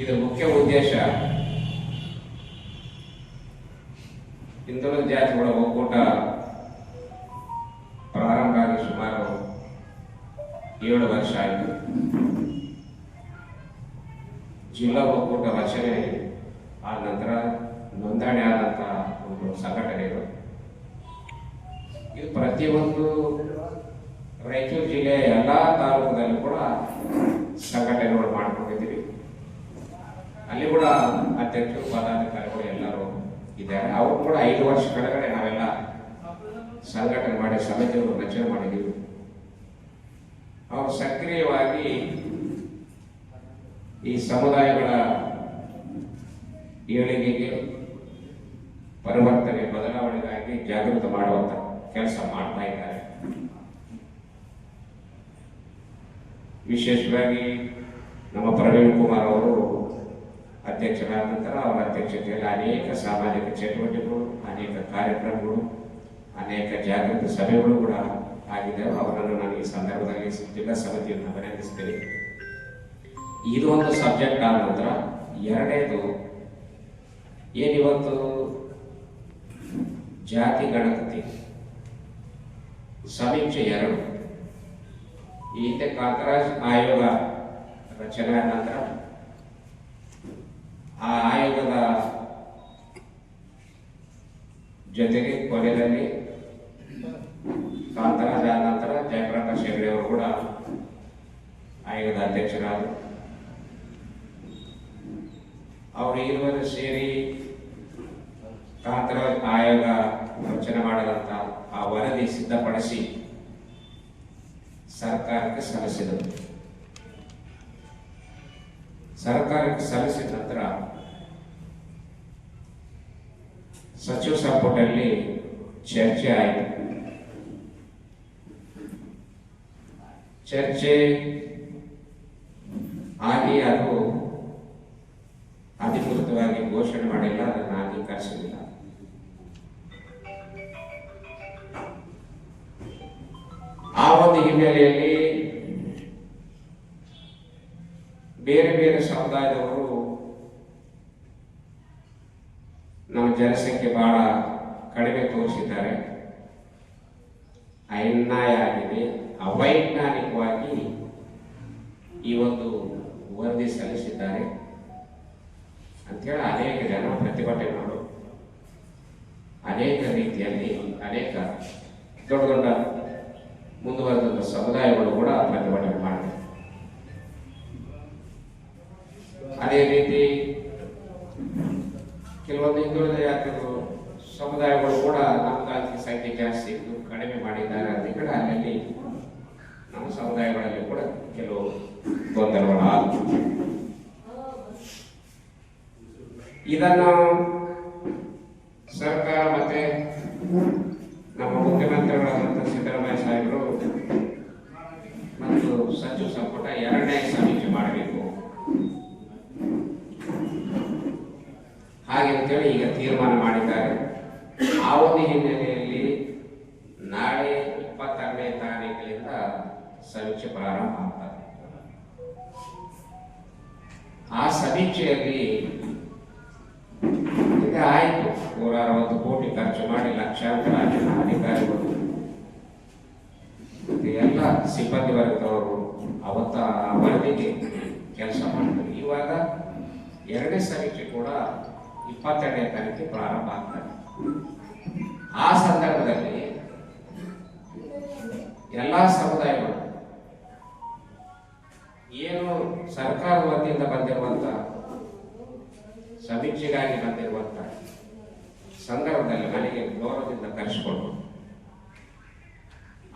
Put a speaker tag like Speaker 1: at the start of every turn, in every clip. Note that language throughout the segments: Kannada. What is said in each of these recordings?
Speaker 1: ಇದರ ಮುಖ್ಯ ಉದ್ದೇಶ. ಹಿಂದುಳಿದ ಜಾತಿಗಳ ಒಕ್ಕೂಟ ಪ್ರಾರಂಭ ಆಗಿ ಸುಮಾರು ಏಳು ವರ್ಷ ಆಯಿತು. ಜಿಲ್ಲಾ ಒಕ್ಕೂಟ ರಚನೆ ಆದ ನಂತರ, ನೋಂದಣಿ ಆದಂತಹ ಒಂದು ಸಂಘಟನೆಗಳು ಇದು. ಪ್ರತಿಯೊಂದು ರಾಯಚೂರು ಜಿಲ್ಲೆಯ ಎಲ್ಲ ತಾಲೂಕುದಲ್ಲೂ ಕೂಡ ಸಂಘಟನೆಗಳು ಮಾಡ್ಕೊಂಡಿದ್ದೀವಿ ಅಲ್ಲಿ ಕೂಡ ಅಧ್ಯಕ್ಷರು ಪದಾಧಿಕಾರಿಗಳು ಎಲ್ಲರೂ ಇದ್ದಾರೆ. ಅವರು ಕೂಡ ಐದು ವರ್ಷ ಕೆಳಗಡೆ ನಾವೆಲ್ಲ ಸಂಘಟನೆ ಮಾಡಿ ಸಮಿತಿಗಳು ರಚನೆ ಮಾಡಿದ್ದೀವಿ. ಅವರು ಸಕ್ರಿಯವಾಗಿ ಈ ಸಮುದಾಯಗಳ ಏಳಿಗೆಗೆ ಪರಿವರ್ತನೆ ಬದಲಾವಣೆಗಾಗಿ ಜಾಗೃತ ಮಾಡುವಂತ ಕೆಲಸ ಮಾಡ್ತಾ ಇದ್ದಾರೆ. ವಿಶೇಷವಾಗಿ ನಮ್ಮ ಪ್ರವೀಣ್ ಕುಮಾರ್ ಅವರು ಅಧ್ಯಕ್ಷರಾದ ನಂತರ ಅವರ ಅಧ್ಯಕ್ಷತೆಯಲ್ಲಿ ಅನೇಕ ಸಾಮಾಜಿಕ ಚಟುವಟಿಕೆಗಳು ಅನೇಕ ಕಾರ್ಯಕ್ರಮಗಳು ಅನೇಕ ಜಾಗೃತಿ ಸಭೆಗಳು ಕೂಡ ಆಗಿದ್ದಾವೆ ಅವರನ್ನು ನಾನು ಈ ಸಂದರ್ಭದಲ್ಲಿ ಜಿಲ್ಲಾ ಸಮಿತಿಯನ್ನು ಅಭಿನಂದಿಸ್ತೇನೆ ಇದು ಒಂದು ಸಬ್ಜೆಕ್ಟ್ ಆದ ನಂತರ ಎರಡನೇದು ಏನಿವತ್ತು ಜಾತಿ ಗಣಪತಿ ಸಮೀಕ್ಷೆ ಎರಡು ಈ ಹಿಂದೆ ಕಾಂತರಾಜ್ ಆಯೋಗ ರಚನೆ ಆದ ನಂತರ ಆ ಆಯೋಗದ ಜೊತೆಗೆ ಕೊನೆಯಲ್ಲಿ ಕಾಂತರಾಜ್ ಆದ ನಂತರ ಜಯಪ್ರಕಾಶ್ ಹೆಗಡೆ ಅವರು ಕೂಡ ಆಯೋಗದ ಅಧ್ಯಕ್ಷರಾದರು. ಅವರು ಇರುವರು ಸೇರಿ ಕಾಂತರಾಜ್ ಆಯೋಗ ರಚನೆ ಮಾಡದಂತ ಆ ವರದಿ ಸಿದ್ಧಪಡಿಸಿ ಸರ್ಕಾರಕ್ಕೆ ಸಲ್ಲಿಸಿದರು. ಸರ್ಕಾರಕ್ಕೆ ಸಲ್ಲಿಸಿದ ನಂತರ ಸಚಿವ ಸಂಪುಟದಲ್ಲಿ ಚರ್ಚೆ ಆಯಿತು. ಚರ್ಚೆ ಆಗಿ ಅದು ಅಧಿಕೃತವಾಗಿ ಘೋಷಣೆ ಮಾಡಿಲ್ಲ, ಅದನ್ನು ಅಂಗೀಕರಿಸಲಿಲ್ಲ. ಆ ಒಂದು ಹಿನ್ನೆಲೆಯಲ್ಲಿ ಬೇರೆ ಬೇರೆ ಸಮುದಾಯದವರು ನಮ್ಮ ಜನಸಂಖ್ಯೆ ಬಹಳ ಕಡಿಮೆ ತೋರಿಸಿದ್ದಾರೆ. ಅನ್ಯಾಯ ಆಗಿದೆ ಅವೈಜ್ಞಾನಿಕವಾಗಿ ಈ ಒಂದು ವರದಿ ಸಲ್ಲಿಸಿದ್ದಾರೆ. ಅಂತೇಳಿ ಅನೇಕ ಜನ ಪ್ರತಿಭಟನೆ ಮಾಡು, ಅನೇಕ ರೀತಿಯಲ್ಲಿ, ಅನೇಕ ದೊಡ್ಡ ದೊಡ್ಡ ಮುಂದುವರೆದ ಸಮುದಾಯಗಳು ಕೂಡ ಪ್ರತಿಭಟನೆ ಮಾಡಿದೆ ಅದೇ ರೀತಿ ಹಿಂದುಳಿದ ಜಾತಿಗಳು ಸಮುದಾಯಗಳು ಕೂಡ ನಮ್ಗಾಗಿ ಸಂಖ್ಯೆ ಜಾಸ್ತಿ ಇದ್ದು ಕಡಿಮೆ ಮಾಡಿದ್ದಾರೆ ಅಂತ ಕೂಡ ಅಲ್ಲಿ ನಮ್ಮ ಸಮುದಾಯಗಳಲ್ಲಿ ಕೂಡ ಕೆಲವು ಗೊಂದಲಗಳು ಆದವು ಇದನ್ನು ಸರ್ಕಾರ ಮತ್ತೆ ನಮ್ಮ ಮುಖ್ಯಮಂತ್ರಿಗಳಾದಂಥ ಸಿದ್ದರಾಮಯ್ಯ ಸಾಹೇಬರು ಮತ್ತು ಸಚಿವ ಸಂಪುಟ ಎರಡನೇ ಸಮೀಕ್ಷೆ ಮಾಡಬೇಕು ಹಾಗೆ ಅಂತೇಳಿ ಈಗ ತೀರ್ಮಾನ ಮಾಡಿದ್ದಾರೆ ಆ ಒಂದು ಹಿನ್ನೆಲೆಯಲ್ಲಿ ನಾಳೆ ಇಪ್ಪತ್ತಾರನೇ ತಾರೀಕಿನಿಂದ ಸಮೀಕ್ಷೆ ಪ್ರಾರಂಭ ಆಗ್ತದೆ. ಆ ಸಮೀಕ್ಷೆಯಲ್ಲಿ ಈಗ ಆಯಿತು. ನೂರ ಅರವತ್ತು ಕೋಟಿ ಖರ್ಚು ಮಾಡಿ, ಲಕ್ಷಾಂತರ ಅಧಿಕಾರಿಗಳು. ಎಲ್ಲ ಸಿಬ್ಬಂದಿ ವರ್ಗದವರು ಅವತ್ತ ವರದಿಗೆ ಕೆಲಸ ಮಾಡಿದ್ರು ಇವಾಗ ಎರಡನೇ ಸಮೀಕ್ಷೆ ಕೂಡ ಇಪ್ಪತ್ತೆರಡನೇ ತಾರೀಕಿಗೆ ಪ್ರಾರಂಭ ಆಗ್ತದೆ. ಆ ಸಂದರ್ಭದಲ್ಲಿ ಎಲ್ಲ ಸಮುದಾಯಗಳು ಸರ್ಕಾರದ ವತಿಯಿಂದ ಬಂದಿರುವಂತ, ಸಮೀಕ್ಷೆಗಾಗಿ ಬಂದಿರುವಂತ ಸಂದರ್ಭದಲ್ಲಿ ನನಗೆ ಗೌರವದಿಂದ ಕರೆಸಿಕೊಂಡು,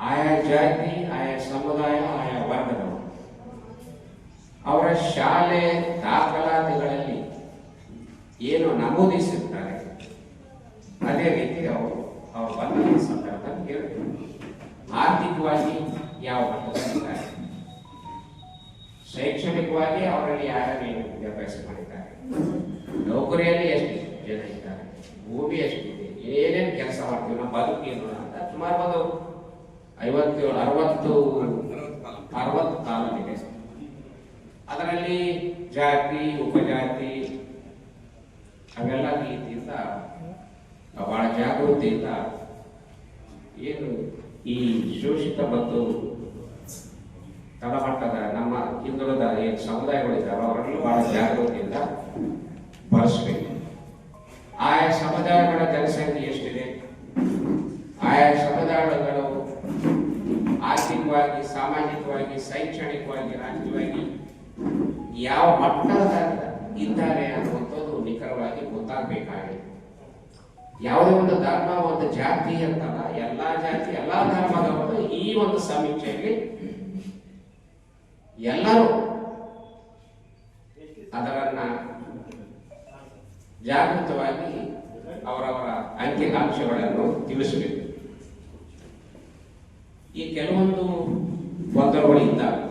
Speaker 1: ಆಯಾ ಜಾತಿ, ಆಯಾ ಸಮುದಾಯ, ಆಯಾ ವರ್ಗದವರು, ಅವರ ಶಾಲೆ ದಾಖಲಾತಿಗಳಲ್ಲಿ ಏನು ನಮೂದಿಸಿರ್ತಾರೆ ಯಾರ್ಯಾರು ಏನು ವಿದ್ಯಾಭ್ಯಾಸ ಮಾಡಿದ್ದಾರೆ? ನೌಕರಿಯಲ್ಲಿ ಎಷ್ಟು ಜನ ಇದ್ದಾರೆ? ಭೂಮಿ ಎಷ್ಟಿದೆ? ಏನೇನು ಕೆಲಸ ಮಾಡ್ತೀವಿ? ನಮ್ಮ ಬದುಕೇನು ಅಂತ ಸುಮಾರು ಒಂದು ಐವತ್ತೇಳು, ಅರವತ್ತು ಅರವತ್ತು ಕಾಲಮಿದೆ ಅದರಲ್ಲಿ ಜಾತಿ, ಉಪಜಾತಿ, ಅವೆಲ್ಲ ರೀತಿಯಿಂದ ಬಹಳ ಜಾಗೃತಿಯಿಂದ ಏನು ಈ ಶೋಷಿತ ಮತ್ತು ತಳಮಟ್ಟದ ನಮ್ಮ ಹಿಂದುಳಿದ ಏನು ಸಮುದಾಯಗಳಿದ್ದಾವೆ ಅವರಲ್ಲೂ ಬಹಳ ಜಾಗೃತಿಯಿಂದ ಬಳಸಬೇಕು. ಆಯಾ ಸಮುದಾಯಗಳ ಜನಸಂಖ್ಯೆ ಎಷ್ಟಿದೆ? ಆಯಾ ಸಮುದಾಯಗಳು ಆರ್ಥಿಕವಾಗಿ, ಸಾಮಾಜಿಕವಾಗಿ, ಶೈಕ್ಷಣಿಕವಾಗಿ, ರಾಜಕೀಯವಾಗಿ ಯಾವ ಮಟ್ಟದ ಇದ್ದಾರೆ ಅನ್ನುವಂಥದ್ದು ನಿಖರವಾಗಿ ಗೊತ್ತಾಗಬೇಕಾಗಿದೆ. ಯಾವುದೇ ಒಂದು ಧರ್ಮ, ಒಂದು ಜಾತಿ ಅಂತಲ್ಲ, ಎಲ್ಲಾ ಜಾತಿ, ಎಲ್ಲಾ ಧರ್ಮದವರು ಈ ಒಂದು ಸಮೀಕ್ಷೆಯಲ್ಲಿ ಎಲ್ಲರೂ ಅದರನ್ನ ಜಾಗೃತವಾಗಿ ಅವರವರ ಅಂಕಿತಾಂಶಗಳನ್ನು ತಿಳಿಸಬೇಕು. ಈ ಕೆಲವೊಂದು ಗೊಂದಲಗಳಿದ್ದಾವೆ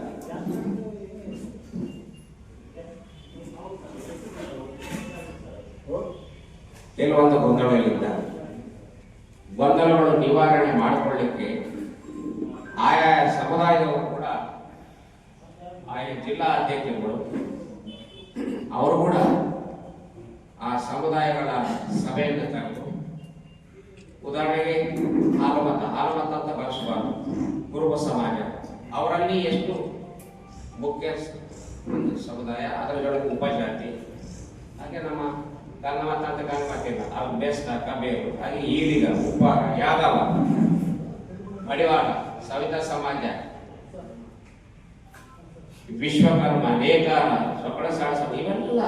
Speaker 1: ಕೆಲವೊಂದು ಗೊಂದಲಗಳಿಂದ ಗೊಂದಲಗಳು ನಿವಾರಣೆ ಮಾಡಿಕೊಳ್ಳಿಕ್ಕೆ ಆಯಾ ಆಯಾ ಜಿಲ್ಲಾ ಅಧ್ಯಕ್ಷರುಗಳು, ಅವರು ಕೂಡ ಆ ಸಮುದಾಯಗಳ ಸಭೆಯನ್ನು ಕರೆದು ಉದಾಹರಣೆಗೆ ಹಾಲುಮತ ಹಾಲುಮತ ಅಂತ ಬಳಸಬಾರದು ಕುರುಬ ಸಮಾಜ, ಅವರಲ್ಲಿ ಎಷ್ಟು ಮುಖ್ಯ ಸಮುದಾಯ ಅದರ ಜೊತೆಗೆ ಉಪಜಾತಿ, ಹಾಗೆ ನಮ್ಮ ಕನ್ನಮತ ಅಂತ ಇಲ್ಲ ಅವ್ರು ಬೇಸ್ತ, ಕಬೇರು, ಹಾಗೆ ಈಡಿಗ ಉಪ್ಪಾರ, ಯಾದವ, ಮಡಿವಾಳ, ಸವಿತಾ ಸಮಾಜ. ವಿಶ್ವಕರ್ಮ ಅನೇಕ ಸ್ವಪ್ನ ಸಾಹಸ ಇವೆಲ್ಲ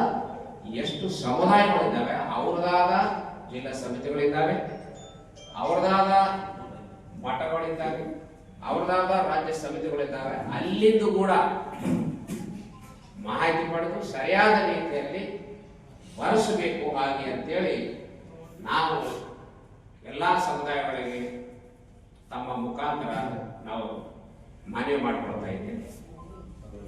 Speaker 1: ಎಷ್ಟು ಸಮುದಾಯಗಳಿದ್ದಾವೆ? ಅವ್ರದಾದ ಜಿಲ್ಲಾ ಸಮಿತಿಗಳಿದ್ದಾವೆ, ಅವ್ರದಾದ ಮಠಗಳಿದ್ದಾವೆ, ಅವ್ರದಾದ ರಾಜ್ಯ ಸಮಿತಿಗಳಿದ್ದಾವೆ. ಅಲ್ಲಿಂದ ಕೂಡ ಮಾಹಿತಿ ಪಡೆದು ಸರಿಯಾದ ರೀತಿಯಲ್ಲಿ ಬರೆಸಬೇಕು ಹಾಗೆ ಅಂತೇಳಿ ನಾವು ಎಲ್ಲ ಸಮುದಾಯಗಳಿಗೆ ತಮ್ಮ ಮುಖಾಂತರ ನಾವು ಮನವಿ ಮಾಡಿಕೊಳ್ತಾ ಇದ್ದೇವೆ.